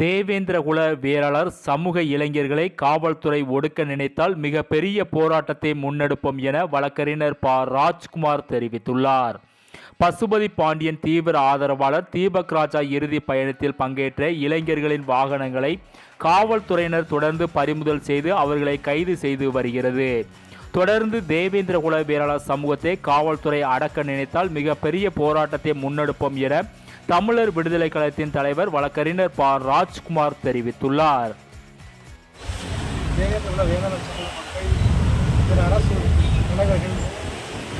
தேவேந்திரகுல வேளாளர் சமூக இளைஞர்களை காவல்துறை ஒடுக்க நினைத்தால் மிகப்பெரிய போராட்டத்தை முன்னெடுப்போம் என வழக்கறிஞர் ப. ராஜ்குமார் தெரிவித்துள்ளார். பசுபதி பாண்டியன் தீவிர ஆதரவாளர் தீபக் ராஜா இறுதி பயணத்தில் பங்கேற்ற இளைஞர்களின் வாகனங்களை காவல்துறையினர் தொடர்ந்து பறிமுதல் செய்து அவர்களை கைது செய்து வருகிறது. தொடர்ந்து தேவேந்திர குல வேளாளர் சமூகத்தை காவல்துறை அடக்க நினைத்தால் மிகப்பெரிய போராட்டத்தை முன்னெடுப்போம் என தமிழர் விடுதலை கழகத்தின் தலைவர் வழக்கறிஞர் ப. ராஜ்குமார் தெரிவித்துள்ளார்.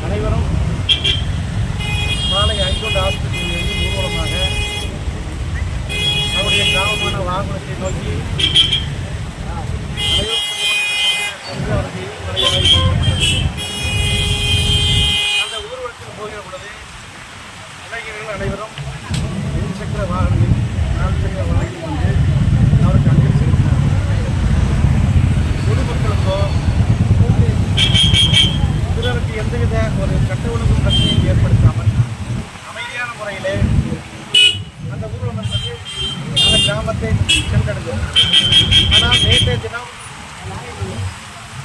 அனைவரும் மாலை ஐந்தோடு ஆஸ்பத்திரியிலிருந்து ஊர்வலமாக அவருடைய கிராமமான வாகனத்தை நோக்கி இளைஞர்கள் அனைவரும் இருசக்கர வாகனத்தில் நாலு சக்கர வாகனத்தில் வந்து அவருக்கு அஞ்சலி செலுத்தினார். பொதுமக்களுக்கோ பிறருக்கு எந்தவித ஒரு சட்ட ஒழுங்கு பிரச்சனையும் ஏற்படுத்தாமல் அமைதியான முறையிலே அந்த ஊர்வலம் என்பது அந்த கிராமத்தை சென்றடைந்தது ஆனால் நேற்றைய தினம்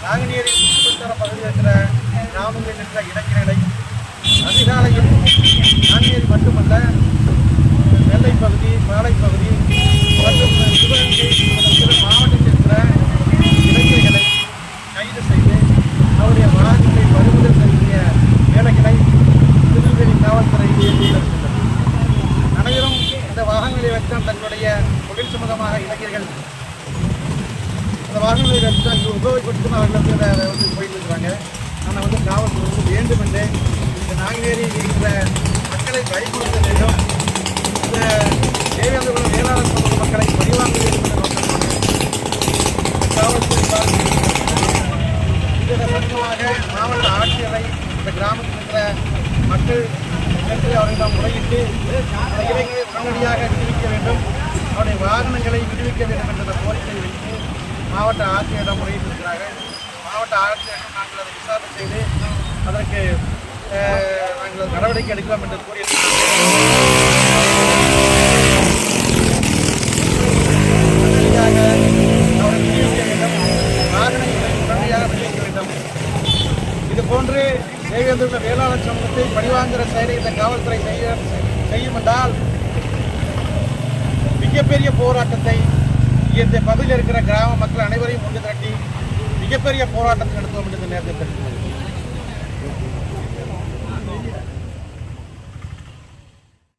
நாங்குநேரி சுற்றுத்தர பகுதியில் இருக்கிற கிராமங்களில் இருக்கிற இளைஞர்களை அதிகாலையில் காஞ்சேரி மட்டுமல்ல நெல்லை பகுதி மாலை பகுதி மற்றும் சிவகங்கை சில மாவட்டத்தில் இருக்கிற இளைஞர்களை கைது செய்து அவருடைய வாகனத்தை பறிமுதல் செய்ய வேலைகளை திருநெல்வேலி காவல்துறை அனைவரும் இந்த வாகனங்களை வைத்தான் தங்களுடைய தொழில் சம்பந்தமாக இளைஞர்கள் அந்த வாகனங்களை வைத்தான் உபயோகப்படுத்தும் அவர்கள் வந்து வந்து போயிட்டு இருக்கிறாங்க. ஆனால் வந்து காவல்துறை வந்து வேண்டும் என்று நாங்குநேரியில் இருக்கிற மக்களை பயன்படுத்த வேண்டும். இந்த தேவேந்திரகுல வேளாண் சமூக மக்களை பழிவாங்க வேண்டும் என்ற நோக்கமாக காவல்துறை இதன் மாவட்ட ஆட்சியரை இந்த கிராமத்தில் இருக்கிற மக்கள் அவர்களிடம் முறையிட்டு அந்த இளைஞரை உடனடியாக விடுவிக்க வேண்டும். அவருடைய வாகனங்களை விடுவிக்க வேண்டும் என்ற கோரிக்கை வைத்து மாவட்ட ஆட்சியரிடம் முறையிட்டிருக்கிறார்கள். மாவட்ட ஆட்சியரிடம் நாங்கள் அதை விசாரணை செய்து அதற்கு நடவடிக்கை எடுக்கலாம் என்று கூறியிருக்கிறார்கள். வேண்டும் வேண்டும் தேவேந்திர வேளாண் சமூகத்தை பழிவாங்குகிற செயலை இந்த காவல்துறை செய்ய செய்யும் என்றால் மிகப்பெரிய போராட்டத்தை இந்த பகுதியில் இருக்கிற கிராம மக்கள் அனைவரையும் ஒன்று திரட்டி மிகப்பெரிய போராட்டத்தை நடத்துவோம் என்று இந்த நேரத்தில் தெரிவித்துள்ளது